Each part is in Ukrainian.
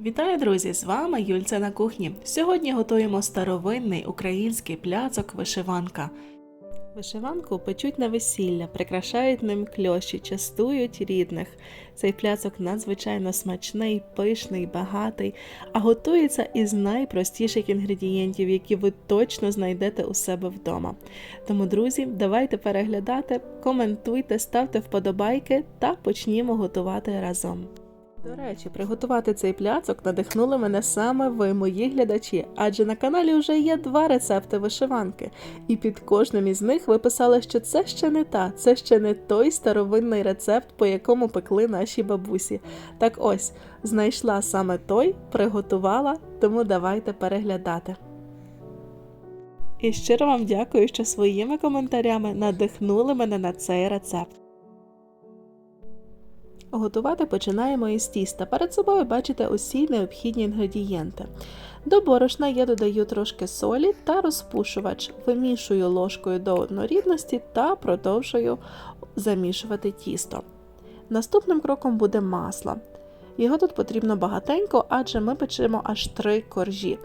Вітаю, друзі! З вами Юльця на кухні. Сьогодні готуємо старовинний український пляцок вишиванка. Вишиванку печуть на весілля, прикрашають ним кльоші, частують рідних. Цей пляцок надзвичайно смачний, пишний, багатий, а готується із найпростіших інгредієнтів, які ви точно знайдете у себе вдома. Тому, друзі, давайте переглядати, коментуйте, ставте вподобайки та почнімо готувати разом. До речі, приготувати цей пляцок надихнули мене саме ви, мої глядачі, адже на каналі вже є два рецепти вишиванки, і під кожним із них ви писали, що це ще не та, це ще не той старовинний рецепт, по якому пекли наші бабусі. Так ось, знайшла саме той, приготувала, тому давайте переглядати. І щиро вам дякую, що своїми коментарями надихнули мене на цей рецепт. Готувати починаємо із тіста. Перед собою бачите усі необхідні інгредієнти. До борошна я додаю трошки солі та розпушувач, вимішую ложкою до однорідності та продовжую замішувати тісто. Наступним кроком буде масло. Його тут потрібно багатенько, адже ми печемо аж три коржі.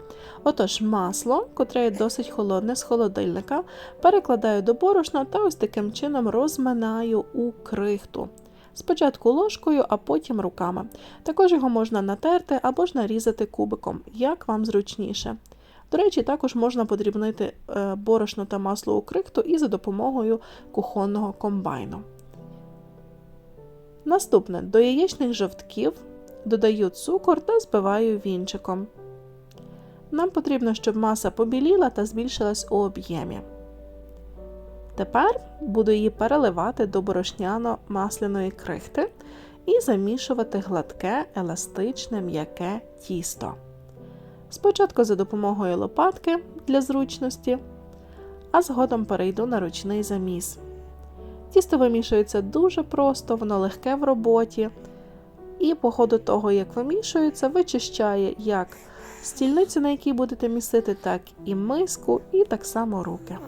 Отож, масло, котре досить холодне з холодильника, перекладаю до борошна та ось таким чином розминаю у крихту. Спочатку ложкою, а потім руками. Також його можна натерти або ж нарізати кубиком, як вам зручніше. До речі, також можна подрібнити е, борошно та масло у крихту і за допомогою кухонного комбайну. Наступне до яєчних жовтків додаю цукор та збиваю вінчиком. Нам потрібно, щоб маса побіліла та збільшилась у об'ємі. Тепер буду її переливати до борошняно-масляної крихти і замішувати гладке, еластичне, м'яке тісто. Спочатку за допомогою лопатки для зручності, а згодом перейду на ручний заміс. Тісто вимішується дуже просто, воно легке в роботі, і по ходу того, як вимішується, вичищає як стільницю, на якій будете місити, так і миску, і так само руки.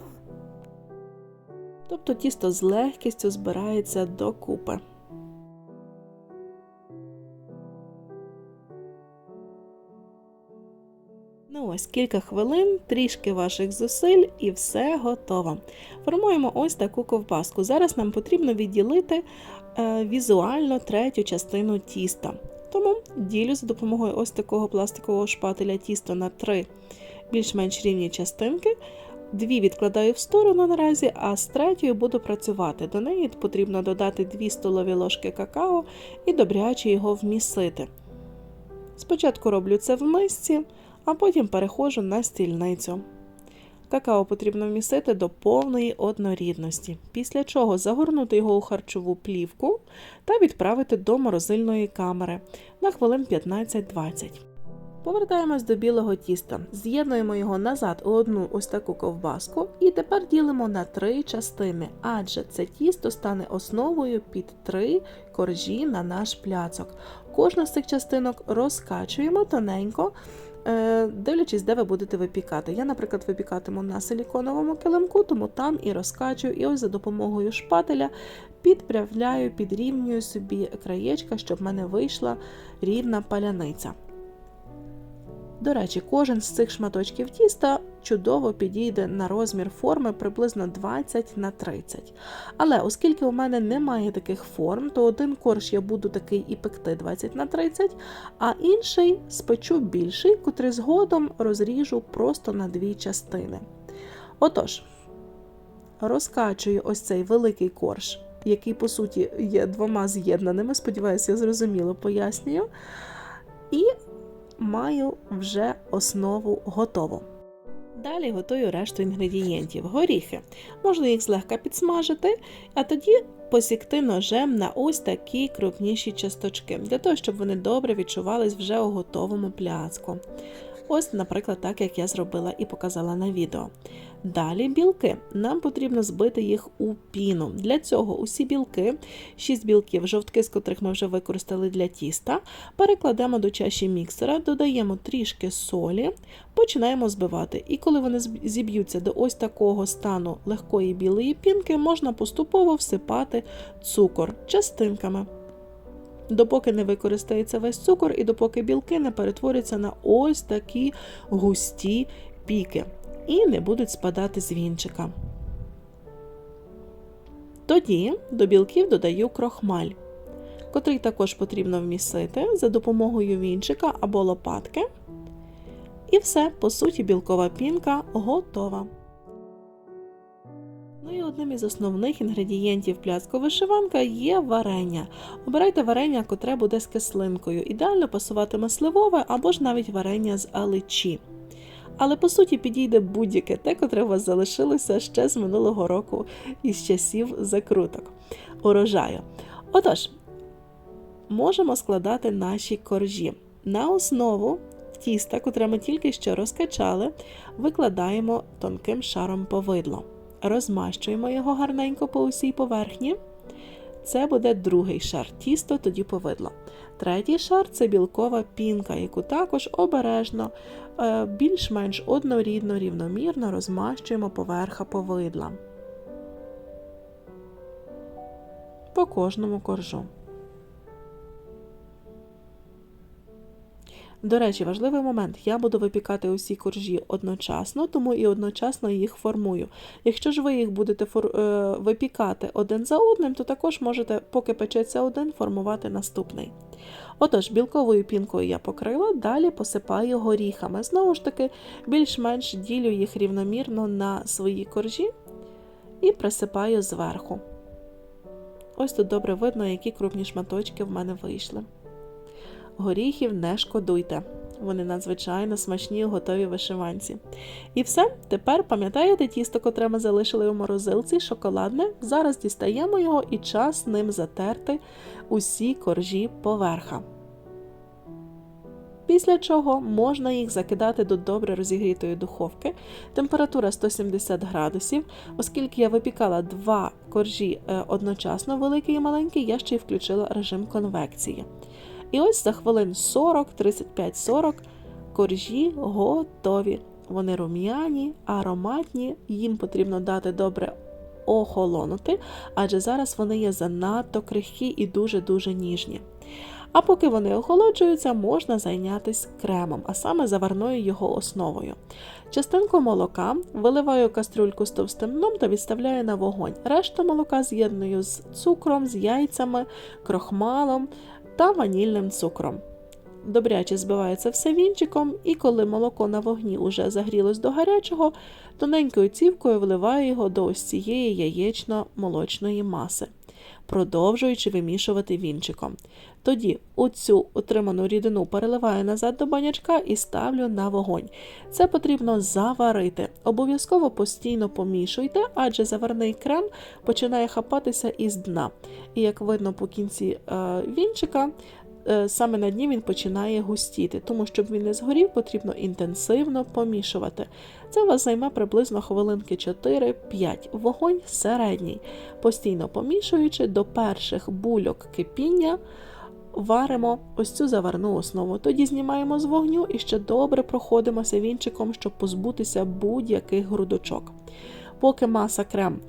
Тобто тісто з легкістю збирається докупи. Ну ось кілька хвилин, трішки ваших зусиль і все готово. Формуємо ось таку ковбаску. Зараз нам потрібно відділити е, візуально третю частину тіста. Тому ділю за допомогою ось такого пластикового шпателя тісто на три більш-менш рівні частинки. Дві відкладаю в сторону наразі, а з третьою буду працювати. До неї потрібно додати 2 столові ложки какао і добряче його вмісити. Спочатку роблю це в мисці, а потім переходжу на стільницю. Какао потрібно вмістити до повної однорідності, після чого загорнути його у харчову плівку та відправити до морозильної камери на хвилин 15-20. Повертаємось до білого тіста, з'єднуємо його назад у одну ось таку ковбаску і тепер ділимо на три частини, адже це тісто стане основою під три коржі на наш пляцок. Кожну з цих частинок розкачуємо тоненько, е, дивлячись, де ви будете випікати. Я, наприклад, випікатиму на силіконовому килимку, тому там і розкачую, і ось за допомогою шпателя підправляю, підрівнюю собі краєчка, щоб в мене вийшла рівна паляниця. До речі, кожен з цих шматочків тіста чудово підійде на розмір форми приблизно 20 на 30. Але оскільки у мене немає таких форм, то один корж я буду такий і пекти 20 на 30, а інший спечу більший, котрий згодом розріжу просто на дві частини. Отож, розкачую ось цей великий корж, який, по суті, є двома з'єднаними, сподіваюся, я зрозуміло пояснюю. І маю вже основу готову. Далі готую решту інгредієнтів. Горіхи. Можна їх злегка підсмажити, а тоді посікти ножем на ось такі крупніші часточки, для того, щоб вони добре відчувались вже у готовому пляцку. Ось, наприклад, так як я зробила і показала на відео. Далі білки. Нам потрібно збити їх у піну. Для цього усі білки, 6 білків, жовтки, з котрих ми вже використали для тіста, перекладемо до чаші міксера, додаємо трішки солі, починаємо збивати. І коли вони зіб'ються до ось такого стану легкої білої пінки, можна поступово всипати цукор частинками. Допоки не використається весь цукор і допоки білки не перетворяться на ось такі густі піки і не будуть спадати з вінчика. Тоді до білків додаю крохмаль, котрий також потрібно вмісити за допомогою вінчика або лопатки. І все, по суті, білкова пінка готова. Ну і одним із основних інгредієнтів пляцку вишиванка є варення. Обирайте варення, котре буде з кислинкою. Ідеально пасуватиме сливове або ж навіть варення з аличі. Але по суті підійде будь-яке те, котре у вас залишилося ще з минулого року із часів закруток урожаю. Отож, можемо складати наші коржі. На основу тіста, котре ми тільки що розкачали, викладаємо тонким шаром повидло. Розмащуємо його гарненько по усій поверхні. Це буде другий шар тісто, тоді повидло. Третій шар це білкова пінка, яку також обережно, е, більш-менш однорідно, рівномірно розмащуємо поверха повидла. По кожному коржу. До речі, важливий момент. Я буду випікати усі коржі одночасно, тому і одночасно їх формую. Якщо ж ви їх будете фор... е, випікати один за одним, то також можете, поки печеться один, формувати наступний. Отож, білковою пінкою я покрила, далі посипаю горіхами. Знову ж таки, більш-менш ділю їх рівномірно на свої коржі і присипаю зверху. Ось тут добре видно, які крупні шматочки в мене вийшли. Горіхів не шкодуйте. Вони надзвичайно смачні у готовій вишиванці. І все, тепер пам'ятаєте тісто, котре ми залишили у морозилці, шоколадне. Зараз дістаємо його і час ним затерти усі коржі поверха. Після чого можна їх закидати до добре розігрітої духовки. Температура 170 градусів. Оскільки я випікала два коржі е, одночасно, великий і маленький, я ще й включила режим конвекції. І ось за хвилин 40, 35-40 коржі готові. Вони рум'яні, ароматні, їм потрібно дати добре охолонути, адже зараз вони є занадто крихкі і дуже-дуже ніжні. А поки вони охолоджуються, можна зайнятися кремом, а саме заварною його основою. Частинку молока виливаю кастрюльку з товстим дном та відставляю на вогонь. Решту молока з'єдную з цукром, з яйцями, крохмалом та ванільним цукром. Добряче збивається все вінчиком, і коли молоко на вогні уже загрілось до гарячого, тоненькою цівкою вливаю його до ось цієї яєчно-молочної маси, продовжуючи вимішувати вінчиком. Тоді оцю отриману рідину переливаю назад до банячка і ставлю на вогонь. Це потрібно заварити. Обов'язково постійно помішуйте, адже заварний крем починає хапатися із дна. І як видно по кінці е, вінчика, саме на дні він починає густіти, тому щоб він не згорів, потрібно інтенсивно помішувати. Це у вас займе приблизно хвилинки 4-5. Вогонь середній, постійно помішуючи до перших бульок кипіння. Варимо ось цю заварну основу. Тоді знімаємо з вогню і ще добре проходимося вінчиком, щоб позбутися будь-яких грудочок. Поки маса крем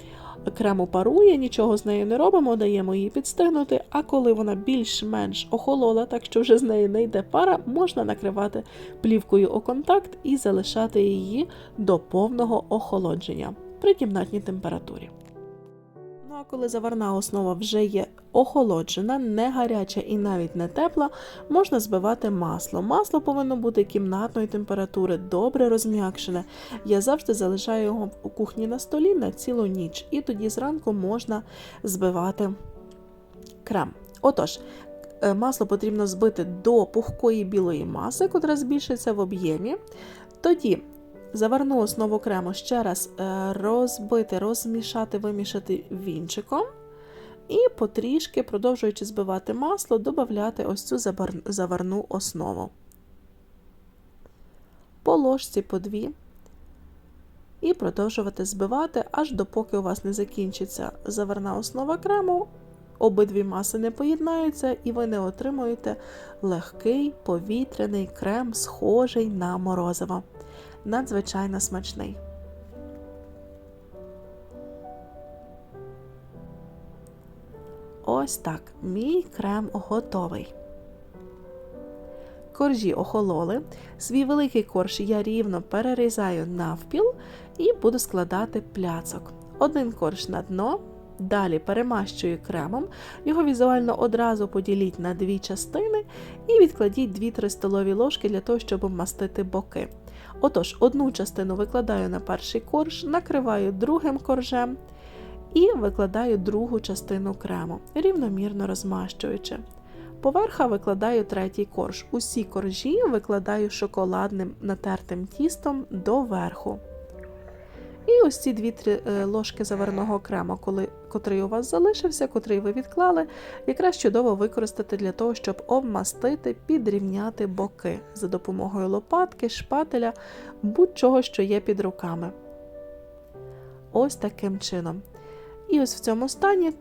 крему парує, нічого з нею не робимо, даємо її підстигнути, а коли вона більш-менш охолола, так що вже з неї не йде пара, можна накривати плівкою о контакт і залишати її до повного охолодження при кімнатній температурі. Ну а коли заварна основа вже є охолоджена, не гаряча і навіть не тепла, можна збивати масло. Масло повинно бути кімнатної температури, добре розм'якшене. Я завжди залишаю його у кухні на столі на цілу ніч, і тоді зранку можна збивати крем. Отож, е, масло потрібно збити до пухкої білої маси, котра збільшиться в об'ємі. Тоді Заварну основу крему ще раз е, розбити, розмішати, вимішати вінчиком. І потрішки, продовжуючи збивати масло, додати ось цю заварну основу. По ложці по дві. І продовжувати збивати, аж допоки у вас не закінчиться заварна основа крему, обидві маси не поєднаються, і ви не отримуєте легкий повітряний крем, схожий на морозиво надзвичайно смачний. Ось так. Мій крем готовий. Коржі охололи. Свій великий корж я рівно перерізаю навпіл і буду складати пляцок. Один корж на дно, далі перемащую кремом, його візуально одразу поділіть на дві частини і відкладіть 2-3 столові ложки для того, щоб вмастити боки. Отож, одну частину викладаю на перший корж, накриваю другим коржем і викладаю другу частину крему, рівномірно розмащуючи. Поверха викладаю третій корж. Усі коржі викладаю шоколадним натертим тістом до верху. І ось ці 2-3 ложки заварного крему, коли, котрий у вас залишився, котрий ви відклали, якраз чудово використати для того, щоб обмастити, підрівняти боки за допомогою лопатки, шпателя, будь-чого, що є під руками. Ось таким чином. І ось в цьому стані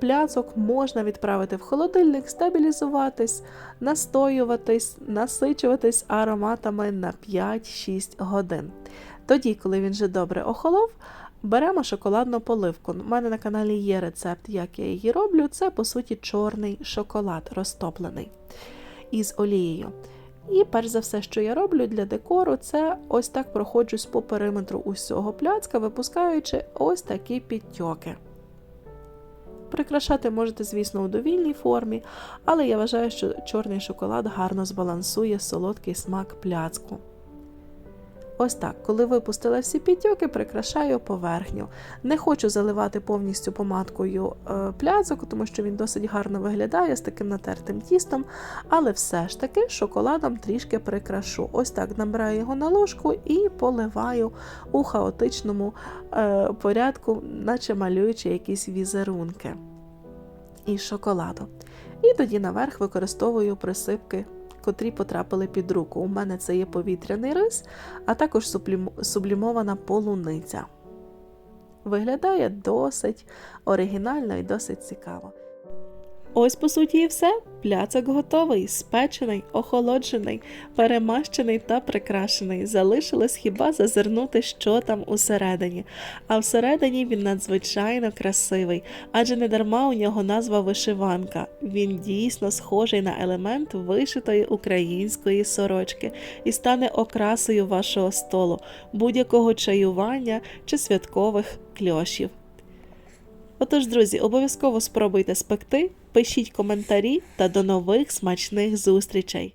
пляцок можна відправити в холодильник, стабілізуватись, настоюватись, насичуватись ароматами на 5-6 годин. Тоді, коли він вже добре охолов, беремо шоколадну поливку. У мене на каналі є рецепт, як я її роблю. Це, по суті, чорний шоколад розтоплений із олією. І перш за все, що я роблю для декору, це ось так проходжусь по периметру усього пляцка, випускаючи ось такі підтьоки. Прикрашати можете, звісно, у довільній формі, але я вважаю, що чорний шоколад гарно збалансує солодкий смак пляцку. Ось так, коли випустила всі підтьоки, прикрашаю поверхню. Не хочу заливати повністю помадкою е, пляцок, тому що він досить гарно виглядає з таким натертим тістом, але все ж таки шоколадом трішки прикрашу. Ось так набираю його на ложку і поливаю у хаотичному е, порядку, наче малюючи якісь візерунки із шоколаду. І тоді наверх використовую присипки котрі потрапили під руку. У мене це є повітряний рис, а також сублімована полуниця. Виглядає досить оригінально і досить цікаво. Ось, по суті, і все. Пляцок готовий, спечений, охолоджений, перемащений та прикрашений. Залишилось хіба зазирнути, що там усередині. А всередині він надзвичайно красивий, адже не дарма у нього назва вишиванка. Він дійсно схожий на елемент вишитої української сорочки і стане окрасою вашого столу, будь-якого чаювання чи святкових кльошів. Отож, друзі, обов'язково спробуйте спекти, пишіть коментарі та до нових смачних зустрічей!